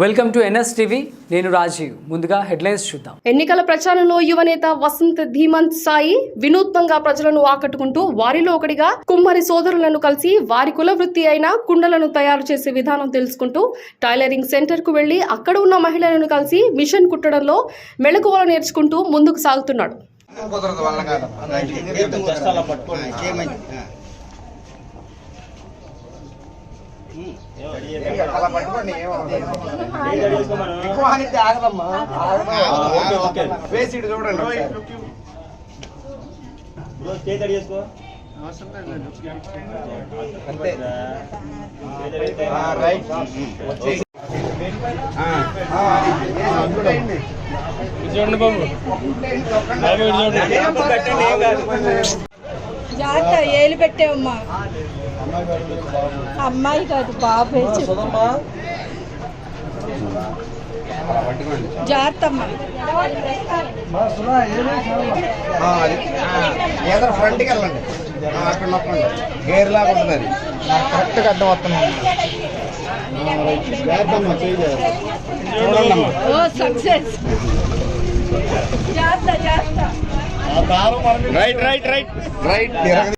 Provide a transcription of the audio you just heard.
Welcome to NS TV నేను రాజీవ్. ముందుగా headlines చూద్దాం. ఎన్నికల ప్రచారంలో యువనేత వసంత్ ధీమంత్ సాయి వినూత్నంగా ప్రజలను ఆకట్టుకుంటూ వారిలో ఒకటిగా కుమ్మరి సోదరులను కలిసి వారి కుల వృత్తి అయిన కుండలను తయారు చేసే విధానం తెలుసుకుంటూ టైలరింగ్ సెంటర్కు వెళ్ళి అక్కడ ఉన్న మహిళలను కలిసి మిషన్ కుట్టడంలో మెళకువలు నేర్చుకుంటూ ముందుకు సాగుతున్నాడు. అలా పట్టుకోండి ఎక్కువ అనేది ఆగదమ్మా. వేసి చూడండి రైట్. వచ్చేయ్. ఆ, ఆ, జాగ్రత్త ఏలు పెట్టావమ్మా అమ్మాయి కాదు చెప్పు. జాగ్రత్త అమ్మా. ఆ, అది. ఆ, ఏదో ఫ్రంట్కి వెళ్ళండి. అక్కడ నొక్కండి గేర్ లాగా ఉంటుంది కరెక్ట్గా అడ్డం సక్సెస్. జాగ్రత్త జాగ్రత్త. Right right right right